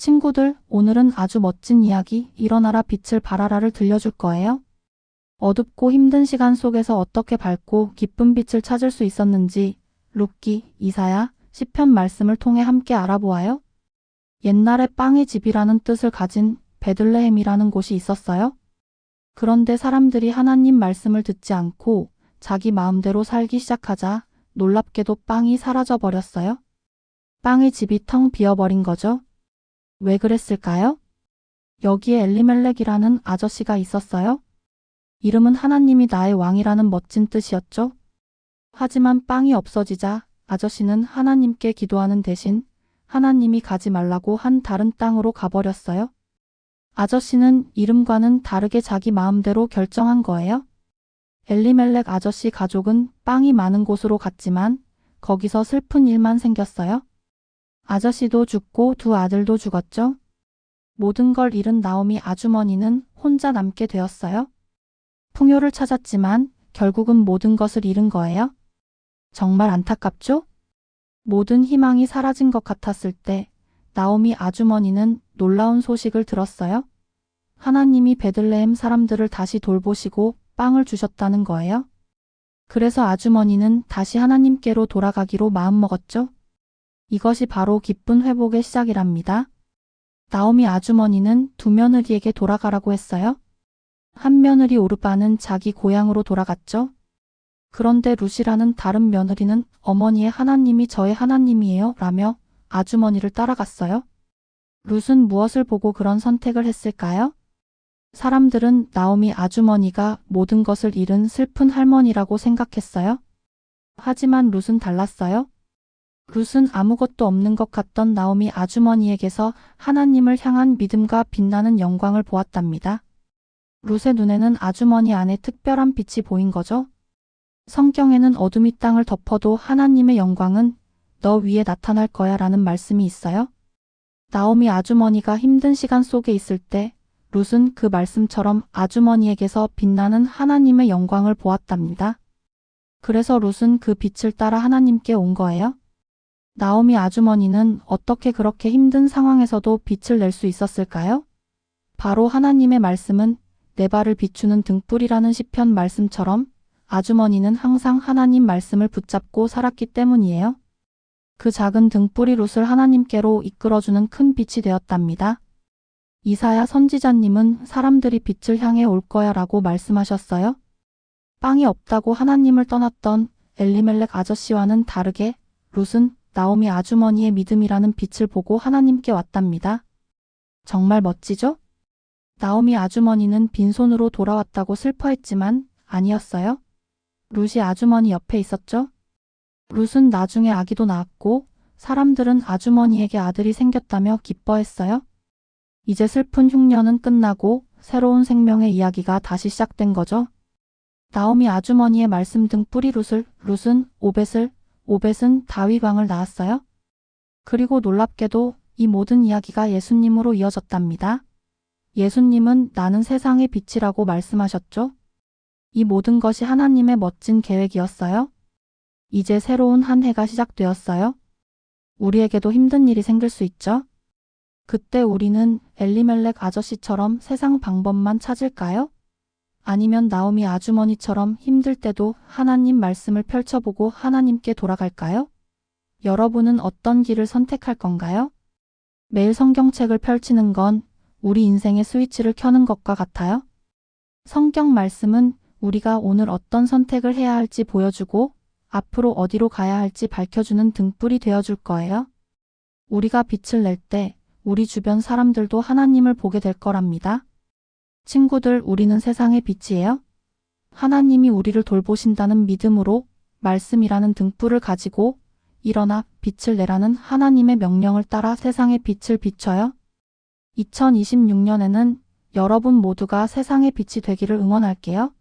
친구들, 오늘은 아주 멋진 이야기, 일어나라 빛을 발하라를 들려줄 거예요. 어둡고 힘든 시간 속에서 어떻게 밝고 기쁜 빛을 찾을 수 있었는지, 룻기, 이사야, 시편 말씀을 통해 함께 알아보아요. 옛날에 빵의 집이라는 뜻을 가진 베들레헴이라는 곳이 있었어요. 그런데 사람들이 하나님 말씀을 듣지 않고 자기 마음대로 살기 시작하자 놀랍게도 빵이 사라져 버렸어요. 빵의 집이 텅 비어버린 거죠. 왜 그랬을까요? 여기에 엘리멜렉이라는 아저씨가 있었어요. 이름은 하나님이 나의 왕이라는 멋진 뜻이었죠. 하지만 빵이 없어지자 아저씨는 하나님께 기도하는 대신 하나님이 가지 말라고 한 다른 땅으로 가버렸어요. 아저씨는 이름과는 다르게 자기 마음대로 결정한 거예요. 엘리멜렉 아저씨 가족은 빵이 많은 곳으로 갔지만 거기서 슬픈 일만 생겼어요. 아저씨도 죽고 두 아들도 죽었죠. 모든 걸 잃은 나오미 아주머니는 혼자 남게 되었어요. 풍요를 찾았지만 결국은 모든 것을 잃은 거예요. 정말 안타깝죠? 모든 희망이 사라진 것 같았을 때 나오미 아주머니는 놀라운 소식을 들었어요. 하나님이 베들레헴 사람들을 다시 돌보시고 빵을 주셨다는 거예요. 그래서 아주머니는 다시 하나님께로 돌아가기로 마음먹었죠. 이것이 바로 기쁜 회복의 시작이랍니다. 나오미 아주머니는 두 며느리에게 돌아가라고 했어요. 한 며느리 오르바는 자기 고향으로 돌아갔죠. 그런데 루시라는 다른 며느리는 어머니의 하나님이 저의 하나님이에요 라며 아주머니를 따라갔어요. 룻은 무엇을 보고 그런 선택을 했을까요? 사람들은 나오미 아주머니가 모든 것을 잃은 슬픈 할머니라고 생각했어요. 하지만 룻은 달랐어요. 룻은 아무것도 없는 것 같던 나오미 아주머니에게서 하나님을 향한 믿음과 빛나는 영광을 보았답니다. 룻의 눈에는 아주머니 안에 특별한 빛이 보인 거죠. 성경에는 어둠이 땅을 덮어도 하나님의 영광은 너 위에 나타날 거야 라는 말씀이 있어요. 나오미 아주머니가 힘든 시간 속에 있을 때 룻은 그 말씀처럼 아주머니에게서 빛나는 하나님의 영광을 보았답니다. 그래서 룻은 그 빛을 따라 하나님께 온 거예요. 나오미 아주머니는 어떻게 그렇게 힘든 상황에서도 빛을 낼 수 있었을까요? 바로 하나님의 말씀은 내 발을 비추는 등불이라는 시편 말씀처럼 아주머니는 항상 하나님 말씀을 붙잡고 살았기 때문이에요. 그 작은 등불이 롯을 하나님께로 이끌어주는 큰 빛이 되었답니다. 이사야 선지자님은 사람들이 빛을 향해 올 거야 라고 말씀하셨어요. 빵이 없다고 하나님을 떠났던 엘리멜렉 아저씨와는 다르게 롯은 나오미 아주머니의 믿음이라는 빛을 보고 하나님께 왔답니다. 정말 멋지죠? 나오미 아주머니는 빈손으로 돌아왔다고 슬퍼했지만 아니었어요. 룻이 아주머니 옆에 있었죠? 룻은 나중에 아기도 낳았고 사람들은 아주머니에게 아들이 생겼다며 기뻐했어요. 이제 슬픈 흉년은 끝나고 새로운 생명의 이야기가 다시 시작된 거죠. 나오미 아주머니의 말씀 등 뿌리 룻을 룻은 오벳을 오벳은 다윗왕을 낳았어요. 그리고 놀랍게도 이 모든 이야기가 예수님으로 이어졌답니다. 예수님은 나는 세상의 빛이라고 말씀하셨죠. 이 모든 것이 하나님의 멋진 계획이었어요. 이제 새로운 한 해가 시작되었어요. 우리에게도 힘든 일이 생길 수 있죠? 그때 우리는 엘리멜렉 아저씨처럼 세상 방법만 찾을까요? 아니면 나오미 아주머니처럼 힘들 때도 하나님 말씀을 펼쳐보고 하나님께 돌아갈까요? 여러분은 어떤 길을 선택할 건가요? 매일 성경책을 펼치는 건 우리 인생의 스위치를 켜는 것과 같아요. 성경 말씀은 우리가 오늘 어떤 선택을 해야 할지 보여주고 앞으로 어디로 가야 할지 밝혀주는 등불이 되어줄 거예요. 우리가 빛을 낼 때 우리 주변 사람들도 하나님을 보게 될 거랍니다. 친구들, 우리는 세상의 빛이에요. 하나님이 우리를 돌보신다는 믿음으로 말씀이라는 등불을 가지고 일어나 빛을 내라는 하나님의 명령을 따라 세상의 빛을 비춰요. 2026년에는 여러분 모두가 세상의 빛이 되기를 응원할게요.